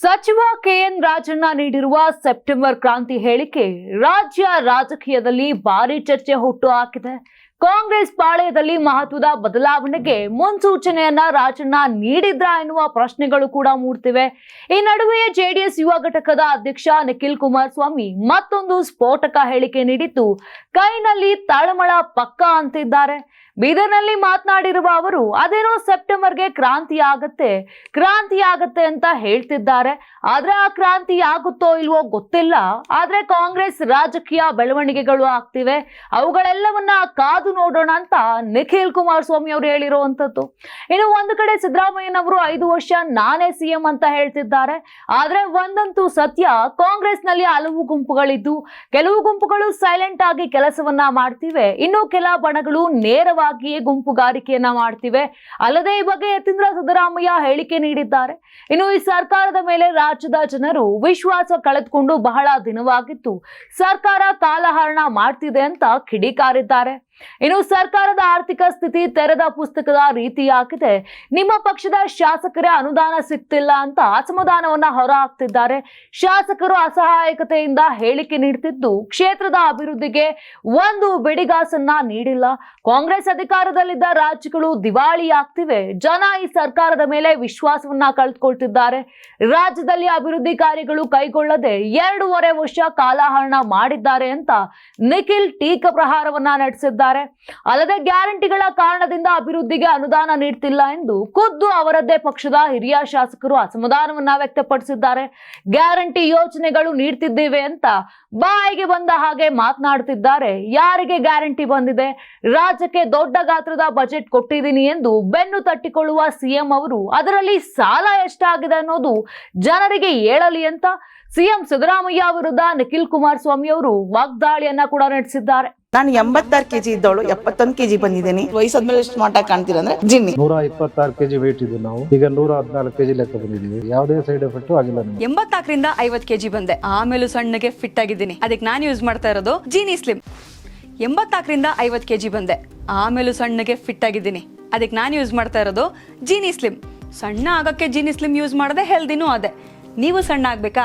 ಸಚಿವ ಕೆಎನ್ ರಾಜಣ್ಣ ನೀಡಿರುವ ಸೆಪ್ಟೆಂಬರ್ ಕ್ರಾಂತಿ ಹೇಳಿಕೆ ರಾಜ್ಯ ರಾಜಕೀಯದಲ್ಲಿ ಭಾರಿ ಚರ್ಚೆ ಹುಟ್ಟು ಹಾಕಿದೆ. ಕಾಂಗ್ರೆಸ್ ಪಾಳೆಯದಲ್ಲಿ ಮಹತ್ವದ ಬದಲಾವಣೆಗೆ ಮುನ್ಸೂಚನೆಯನ್ನ ರಾಜಣ್ಣ ನೀಡಿದ್ರ ಎನ್ನುವ ಪ್ರಶ್ನೆಗಳು ಕೂಡ ಮೂಡ್ತಿವೆ. ಈ ನಡುವೆಯೇ ಜೆಡಿಎಸ್ ಯುವ ಘಟಕದ ಅಧ್ಯಕ್ಷ ನಿಖಿಲ್ ಕುಮಾರಸ್ವಾಮಿ ಮತ್ತೊಂದು ಸ್ಫೋಟಕ ಹೇಳಿಕೆ ನೀಡಿದ್ದು, ಕೈನಲ್ಲಿ ತಳಮಳ ಪಕ್ಕ ಅಂತಿದ್ದಾರೆ. ಬೀದರ್ನಲ್ಲಿ ಮಾತನಾಡಿರುವ ಅವರು, ಅದೇನೋ ಸೆಪ್ಟೆಂಬರ್ಗೆ ಕ್ರಾಂತಿ ಆಗತ್ತೆ ಕ್ರಾಂತಿ ಆಗತ್ತೆ ಅಂತ ಹೇಳ್ತಿದ್ದಾರೆ. ಆದ್ರೆ ಆ ಕ್ರಾಂತಿ ಆಗುತ್ತೋ ಇಲ್ವೋ ಗೊತ್ತಿಲ್ಲ. ಆದ್ರೆ ಕಾಂಗ್ರೆಸ್ ರಾಜಕೀಯ ಬೆಳವಣಿಗೆಗಳು ಆಗ್ತಿವೆ. ಅವುಗಳೆಲ್ಲವನ್ನ ಕಾದು ನೋಡೋಣ ಅಂತ ನಿಖಿಲ್ ಕುಮಾರಸ್ವಾಮಿ ಅವರು ಹೇಳಿರುವಂತದ್ದು ಇನ್ನು ಒಂದು ಕಡೆ ಸಿದ್ದರಾಮಯ್ಯನವರು ಐದು ವರ್ಷ ನಾನೇ ಸಿಎಂ ಅಂತ ಹೇಳ್ತಿದ್ದಾರೆ. ಆದ್ರೆ ಒಂದಂತೂ ಸತ್ಯ, ಕಾಂಗ್ರೆಸ್ನಲ್ಲಿ ಹಲವು ಗುಂಪುಗಳಿದ್ದು, ಕೆಲವು ಗುಂಪುಗಳು ಸೈಲೆಂಟ್ ಆಗಿ ಕೆಲಸವನ್ನ ಮಾಡ್ತಿವೆ. ಇನ್ನು ಕೆಲ ಬಣಗಳು ನೇರವಾಗಿಯೇ ಗುಂಪುಗಾರಿಕೆಯನ್ನ ಮಾಡ್ತಿವೆ. ಅಲ್ಲದೆ ಈ ಬಗ್ಗೆ ಯತೀಂದ್ರ ಸಿದ್ದರಾಮಯ್ಯ ಹೇಳಿಕೆ ನೀಡಿದ್ದಾರೆ. ಇನ್ನು ಈ ಸರ್ಕಾರದ ಮೇಲೆ ರಾಜ್ಯದ ಜನರು ವಿಶ್ವಾಸ ಕಳೆದುಕೊಂಡು ಬಹಳ ದಿನವಾಗಿತ್ತು. ಸರ್ಕಾರ ಕಾಲಹರಣ ಮಾಡ್ತಿದೆ ಅಂತ ಕಿಡಿಕಾರಿದ್ದಾರೆ. ಇನ್ನು ಸರ್ಕಾರದ ಆರ್ಥಿಕ ಸ್ಥಿತಿ ತೆರೆದ ಪುಸ್ತಕದ ರೀತಿಯಾಗಿದೆ ನಿಮ್ಮ ಪಕ್ಷದ ಶಾಸಕರೇ ಅನುದಾನ ಸಿಗ್ತಿಲ್ಲ ಅಂತ ಅಸಮಾಧಾನವನ್ನ ಹೊರಹಾಕ್ತಿದ್ದಾರೆ. ಶಾಸಕರು ಅಸಹಾಯಕತೆಯಿಂದ ಹೇಳಿಕೆ ನೀಡುತ್ತಿದ್ದು ಕ್ಷೇತ್ರದ ಅಭಿವೃದ್ಧಿಗೆ ಒಂದು ಬೆಡಿಗಾಸನ್ನ ನೀಡಿಲ್ಲ. ಕಾಂಗ್ರೆಸ್ ಅಧಿಕಾರದಲ್ಲಿದ್ದ ರಾಜ್ಯಗಳು ದಿವಾಳಿ ಆಗ್ತಿವೆ. ಜನ ಈ ಸರ್ಕಾರದ ಮೇಲೆ ವಿಶ್ವಾಸವನ್ನ ಕಳೆದುಕೊಳ್ತಿದ್ದಾರೆ ರಾಜ್ಯದಲ್ಲಿ ಅಭಿವೃದ್ಧಿ ಕಾರ್ಯಗಳು ಕೈಗೊಳ್ಳದೆ ಎರಡೂವರೆ ವರ್ಷ ಕಾಲಹರಣ ಮಾಡಿದ್ದಾರೆ ಅಂತ ನಿಖಿಲ್ ಟೀಕಾ ಪ್ರಹಾರವನ್ನ ನಡೆಸಿದ್ದಾರೆ. ಅಲ್ಲದೆ ಗ್ಯಾರಂಟಿಗಳ ಕಾರಣದಿಂದ ಅಭಿವೃದ್ಧಿಗೆ ಅನುದಾನ ನೀಡ್ತಿಲ್ಲ ಎಂದು ಖುದ್ದು ಅವರದ್ದೇ ಪಕ್ಷದ ಹಿರಿಯ ಶಾಸಕರು ಅಸಮಾಧಾನವನ್ನ ವ್ಯಕ್ತಪಡಿಸಿದ್ದಾರೆ. ಗ್ಯಾರಂಟಿ ಯೋಜನೆಗಳು ನೀಡ್ತಿದ್ದೇವೆ ಅಂತ ಬಾಯಿಗೆ ಬಂದ ಹಾಗೆ ಮಾತನಾಡ್ತಿದ್ದಾರೆ. ಯಾರಿಗೆ ಗ್ಯಾರಂಟಿ ಬಂದಿದೆ? ರಾಜ್ಯಕ್ಕೆ ದೊಡ್ಡ ಗಾತ್ರದ ಬಜೆಟ್ ಕೊಟ್ಟಿದ್ದೀನಿ ಎಂದು ಬೆನ್ನು ತಟ್ಟಿಕೊಳ್ಳುವ ಸಿಎಂ ಅವರು, ಅದರಲ್ಲಿ ಸಾಲ ಎಷ್ಟಾಗಿದೆ ಅನ್ನೋದು ಜನರಿಗೆ ಹೇಳಲಿ ಅಂತ ಸಿಎಂ ಸಿದ್ದರಾಮಯ್ಯ ವಿರುದ್ಧ ನಿಖಿಲ್ ಕುಮಾರಸ್ವಾಮಿ ಅವರು ವಾಗ್ದಾಳಿಯನ್ನ ಕೂಡ ನಡೆಸಿದ್ದಾರೆ. ನಾನು ಎಂಬತ್ತಾರು ಕೆಜಿ ಇದ್ದವಳು ಎಪ್ಪತ್ತೊಂದು ಕೆಜಿ ಬಂದಿದ್ದೀನಿ. ವಯಸ್ಸಾದ್ಮೇಲೆ ಎಷ್ಟು ಮಾಟ ಆಗಿ ಕಾಣ್ತೀರ ಅಂದ್ರೆ ಜಿನ್ನಿ. ನೂರ ಇಪ್ಪತ್ತಾರು ಕೆಜಿ ವೇಟ್ ಇದ್ದೀವಿ ನಾವು ಈಗ ನೂರ ಹದಿನಾಲ್ಕು ಕೆಜಿ ಲೆಕ್ಕ ಬಂದಿದ್ದೀವಿ. ಯಾವುದೇ ಸೈಡ್ ಎಫೆಕ್ಟ್ ಆಗಿಲ್ಲ ಎಂಬತ್ತಾಕರಿಂದ ಎಂಬತ್ನಾಲ್ಕರಿಂದ ಐವತ್ ಕೆಜಿ ಬಂದೆ. ಆಮೇಲೂ ಸಣ್ಣಗೆ ಫಿಟ್ ಆಗಿದ್ದೀನಿ. ಅದಕ್ಕೆ ನಾನು ಯೂಸ್ ಮಾಡ್ತಾ ಇರೋದು ಜೀನಿ ಸ್ಲಿಮ್ ಎಂಬತ್ತಾಕರಿಂದ ಐವತ್ ಕೆಜಿ ಬಂದೆ. ಆಮೇಲೂ ಸಣ್ಣಗೆ ಫಿಟ್ ಆಗಿದ್ದೀನಿ. ಅದಕ್ಕೆ ನಾನು ಯೂಸ್ ಮಾಡ್ತಾ ಇರೋದು ಜೀನಿ ಸ್ಲಿಮ್ ಸಣ್ಣ ಆಗಕ್ಕೆ ಜೀನಿ ಸ್ಲಿಮ್ ಯೂಸ್ ಮಾಡದೆ ಹೆಲ್ದಿನೂ ಅದೇ. ನೀವು ಸಣ್ಣ ಆಗ್ಬೇಕಾ?